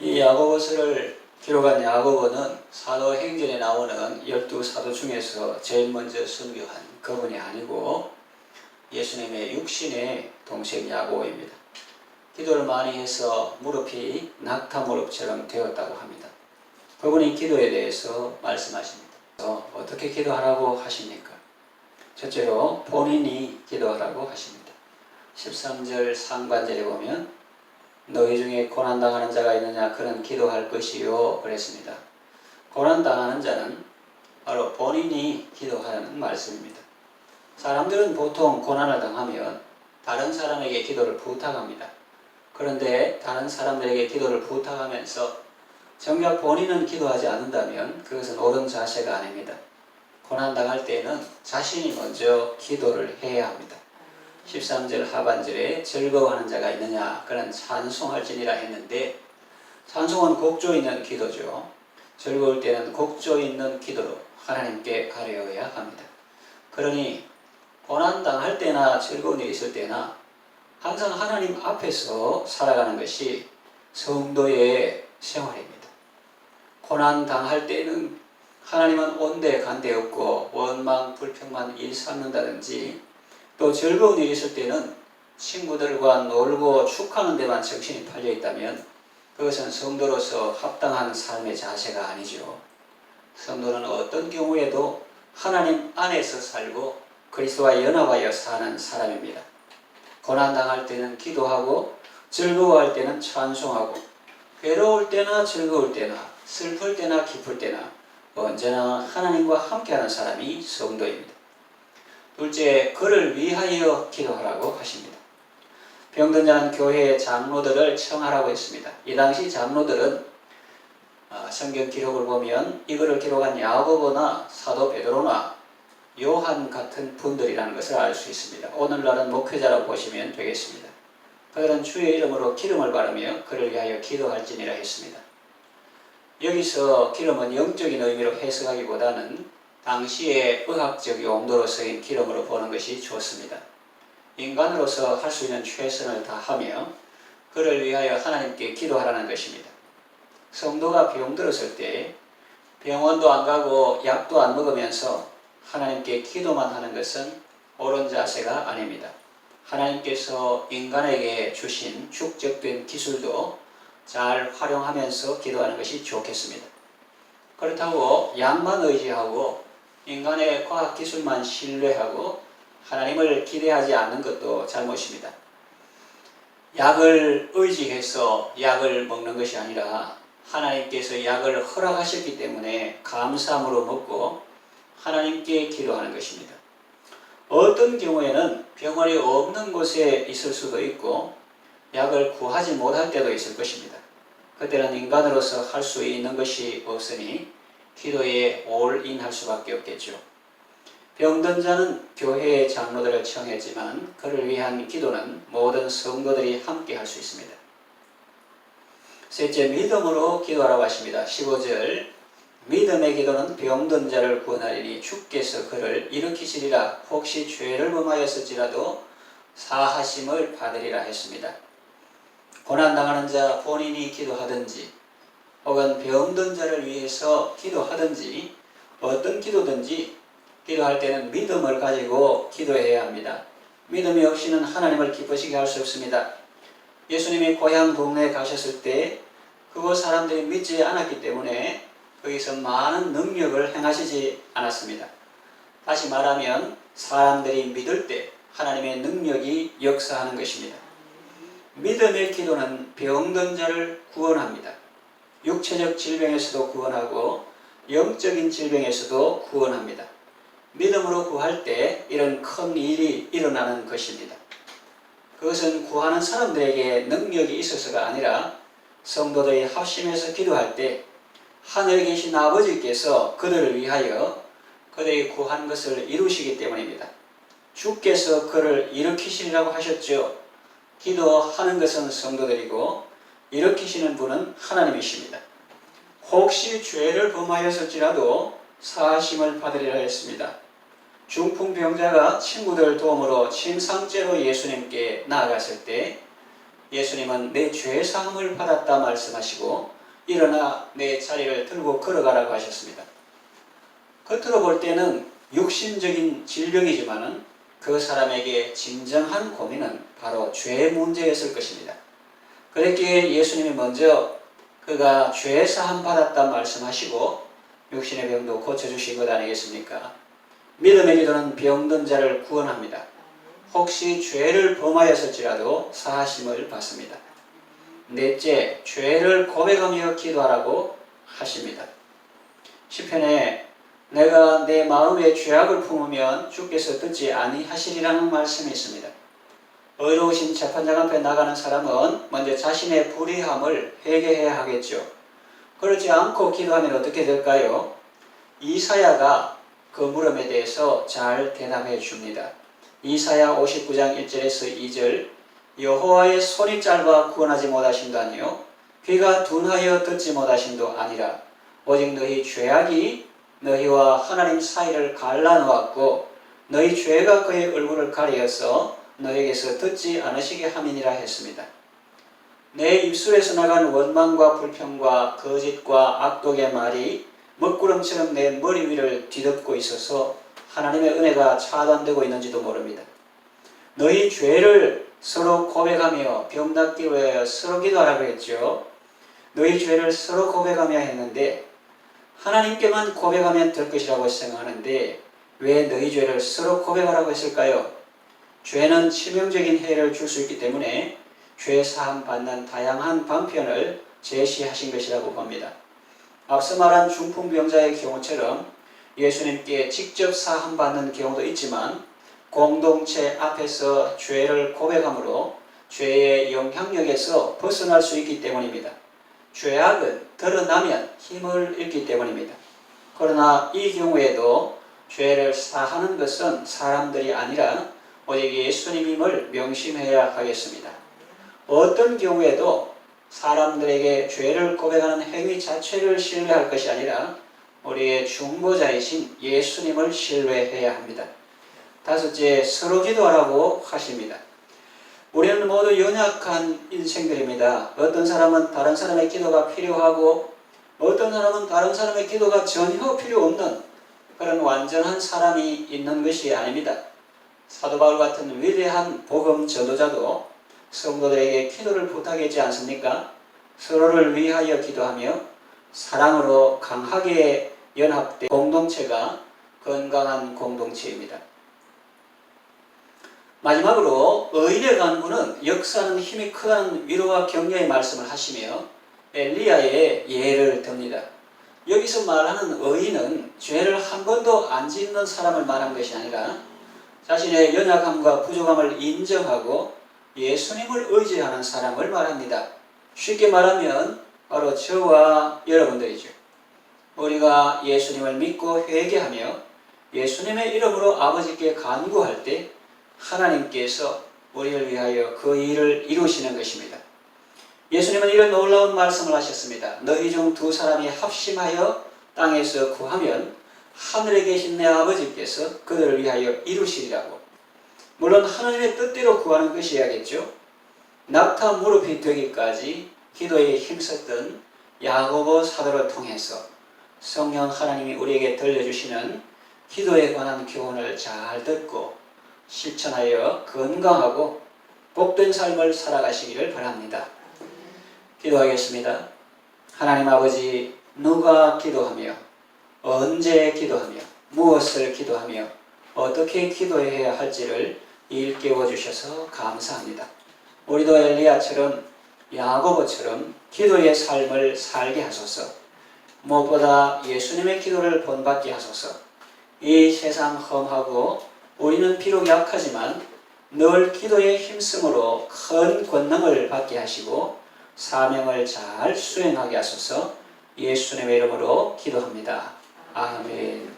이 야고보서를 기록한 야고보는 사도행전에 나오는 열두 사도 중에서 제일 먼저 순교한 그분이 아니고 예수님의 육신의 동생 야고보입니다. 기도를 많이 해서 무릎이 낙타 무릎처럼 되었다고 합니다. 그분이 기도에 대해서 말씀하십니다. 어, 어떻게 기도하라고 하십니까? 첫째로 본인이 기도하라고 하십니다. 13절 상반절에 보면 너희 중에 고난당하는 자가 있느냐 그런 기도할 것이요 그랬습니다. 고난당하는 자는 바로 본인이 기도하는 말씀입니다. 사람들은 보통 고난을 당하면 다른 사람에게 기도를 부탁합니다. 그런데 다른 사람들에게 기도를 부탁하면서 정작 본인은 기도하지 않는다면 그것은 옳은 자세가 아닙니다. 고난당할 때는 자신이 먼저 기도를 해야 합니다. 13절 하반절에 즐거워하는 자가 있느냐 그런 찬송할지니라 했는데 찬송은 곡조 있는 기도죠. 즐거울 때는 곡조 있는 기도로 하나님께 가려야 합니다. 그러니 고난 당할 때나 즐거운 일이 있을 때나 항상 하나님 앞에서 살아가는 것이 성도의 생활입니다. 고난 당할 때는 하나님은 온데 간데 없고 원망 불평만 일삼는다든지 또 즐거운 일이 있을 때는 친구들과 놀고 축하하는 데만 정신이 팔려 있다면 그것은 성도로서 합당한 삶의 자세가 아니죠. 성도는 어떤 경우에도 하나님 안에서 살고 그리스도와 연합하여 사는 사람입니다. 고난 당할 때는 기도하고 즐거워할 때는 찬송하고 괴로울 때나 즐거울 때나 슬플 때나 기쁠 때나 언제나 하나님과 함께하는 사람이 성도입니다. 둘째, 그를 위하여 기도하라고 하십니다. 병든 자는 교회의 장로들을 청하라고 했습니다. 이 당시 장로들은 아, 성경 기록을 보면 이거를 기록한 야고보나 사도 베드로나 요한 같은 분들이라는 것을 알 수 있습니다. 오늘날은 목회자라고 보시면 되겠습니다. 그들은 주의 이름으로 기름을 바르며 그를 위하여 기도할지니라 했습니다. 여기서 기름은 영적인 의미로 해석하기보다는 당시의 의학적 용도로서의 기름으로 보는 것이 좋습니다. 인간으로서 할 수 있는 최선을 다하며 그를 위하여 하나님께 기도하라는 것입니다. 성도가 병들었을 때 병원도 안 가고 약도 안 먹으면서 하나님께 기도만 하는 것은 옳은 자세가 아닙니다. 하나님께서 인간에게 주신 축적된 기술도 잘 활용하면서 기도하는 것이 좋겠습니다. 그렇다고 약만 의지하고 인간의 과학 기술만 신뢰하고 하나님을 기대하지 않는 것도 잘못입니다. 약을 의지해서 약을 먹는 것이 아니라 하나님께서 약을 허락하셨기 때문에 감사함으로 먹고 하나님께 기도하는 것입니다. 어떤 경우에는 병원이 없는 곳에 있을 수도 있고 약을 구하지 못할 때도 있을 것입니다. 그때는 인간으로서 할 수 있는 것이 없으니 기도에 올인 할 수밖에 없겠죠. 병든 자는 교회의 장로들을 청했지만 그를 위한 기도는 모든 성도들이 함께 할 수 있습니다. 셋째, 믿음으로 기도하라고 하십니다. 15절 믿음의 기도는 병든 자를 구원하리니 주께서 그를 일으키시리라 혹시 죄를 범하였을지라도 사하심을 받으리라 했습니다. 고난당하는 자 본인이 기도하든지 혹은 병든 자를 위해서 기도하든지 어떤 기도든지 기도할 때는 믿음을 가지고 기도해야 합니다. 믿음이 없이는 하나님을 기쁘시게 할 수 없습니다. 예수님이 고향 동네에 가셨을 때 그곳 사람들이 믿지 않았기 때문에 거기서 많은 능력을 행하시지 않았습니다. 다시 말하면 사람들이 믿을 때 하나님의 능력이 역사하는 것입니다. 믿음의 기도는 병든 자를 구원합니다. 육체적 질병에서도 구원하고 영적인 질병에서도 구원합니다. 믿음으로 구할 때 이런 큰 일이 일어나는 것입니다. 그것은 구하는 사람들에게 능력이 있어서가 아니라 성도들이 합심해서 기도할 때 하늘에 계신 아버지께서 그들을 위하여 그들이 구한 것을 이루시기 때문입니다. 주께서 그를 일으키시리라고 하셨죠. 기도하는 것은 성도들이고 일으키시는 분은 하나님이십니다. 혹시 죄를 범하였을지라도 사하심을 받으리라 했습니다. 중풍병자가 친구들 도움으로 침상죄로 예수님께 나아갔을 때 예수님은 내 죄 사함을 받았다 말씀하시고 일어나 내 자리를 들고 걸어가라고 하셨습니다. 겉으로 볼 때는 육신적인 질병이지만은 그 사람에게 진정한 고민은 바로 죄 문제였을 것입니다. 그랬기에 예수님이 먼저 그가 죄 사함 받았다 말씀하시고 육신의 병도 고쳐주신 것 아니겠습니까? 믿음의 기도는 병든 자를 구원합니다. 혹시 죄를 범하였을지라도 사하심을 받습니다. 넷째, 죄를 고백하며 기도하라고 하십니다. 시편에 내가 내 마음에 죄악을 품으면 주께서 듣지 아니하시리라는 말씀이 있습니다. 의로우신 재판장 앞에 나가는 사람은 먼저 자신의 불의함을 회개해야 하겠죠. 그렇지 않고 기도하면 어떻게 될까요? 이사야가 그 물음에 대해서 잘 대답해 줍니다. 이사야 59장 1절에서 2절 여호와의 손이 짧아 구원하지 못하신다니요 귀가 둔하여 듣지 못하심도 아니라 오직 너희 죄악이 너희와 하나님 사이를 갈라놓았고 너희 죄가 그의 얼굴을 가리어서 너에게서 듣지 않으시게 함이니라 했습니다. 내 입술에서 나간 원망과 불평과 거짓과 악독의 말이 먹구름처럼 내 머리 위를 뒤덮고 있어서 하나님의 은혜가 차단되고 있는지도 모릅니다. 너희 죄를 서로 고백하며 병낫기 위하여 서로 기도하라고 했죠. 너희 죄를 서로 고백하며 했는데 하나님께만 고백하면 될 것이라고 생각하는데 왜 너희 죄를 서로 고백하라고 했을까요? 죄는 치명적인 해를 줄 수 있기 때문에 죄 사함 받는 다양한 방편을 제시하신 것이라고 봅니다. 앞서 말한 중풍병자의 경우처럼 예수님께 직접 사함 받는 경우도 있지만 공동체 앞에서 죄를 고백함으로 죄의 영향력에서 벗어날 수 있기 때문입니다. 죄악은 드러나면 힘을 잃기 때문입니다. 그러나 이 경우에도 죄를 사하는 것은 사람들이 아니라 오직 예수님임을 명심해야 하겠습니다. 어떤 경우에도 사람들에게 죄를 고백하는 행위 자체를 신뢰할 것이 아니라 우리의 중보자이신 예수님을 신뢰해야 합니다. 다섯째, 서로 기도하라고 하십니다. 우리는 모두 연약한 인생들입니다. 어떤 사람은 다른 사람의 기도가 필요하고 어떤 사람은 다른 사람의 기도가 전혀 필요 없는 그런 완전한 사람이 있는 것이 아닙니다. 사도 바울 같은 위대한 복음 전도자도 성도들에게 기도를 부탁했지 않습니까? 서로를 위하여 기도하며 사랑으로 강하게 연합된 공동체가 건강한 공동체입니다. 마지막으로 의인의 간구는 역사는 힘이 크다는 위로와 격려의 말씀을 하시며 엘리야의 예를 듭니다. 여기서 말하는 의인은 죄를 한 번도 안 짓는 사람을 말한 것이 아니라 자신의 연약함과 부족함을 인정하고 예수님을 의지하는 사람을 말합니다. 쉽게 말하면 바로 저와 여러분들이죠. 우리가 예수님을 믿고 회개하며 예수님의 이름으로 아버지께 간구할 때 하나님께서 우리를 위하여 그 일을 이루시는 것입니다. 예수님은 이런 놀라운 말씀을 하셨습니다. 너희 중 두 사람이 합심하여 땅에서 구하면 하늘에 계신 내 아버지께서 그들을 위하여 이루시리라고. 물론 하나님의 뜻대로 구하는 것이야겠죠. 낙타 무릎이 되기까지 기도에 힘썼던 야고보 사도를 통해서 성령 하나님이 우리에게 들려주시는 기도에 관한 교훈을 잘 듣고 실천하여 건강하고 복된 삶을 살아가시기를 바랍니다. 기도하겠습니다. 하나님 아버지, 누가 기도하며, 언제 기도하며, 무엇을 기도하며, 어떻게 기도해야 할지를 일깨워 주셔서 감사합니다. 우리도 엘리야처럼 야고보처럼 기도의 삶을 살게 하소서. 무엇보다 예수님의 기도를 본받게 하소서. 이 세상 험하고 우리는 비록 약하지만 늘 기도에 힘쓰므로 큰 권능을 받게 하시고 사명을 잘 수행하게 하소서 예수님의 이름으로 기도합니다. 아멘.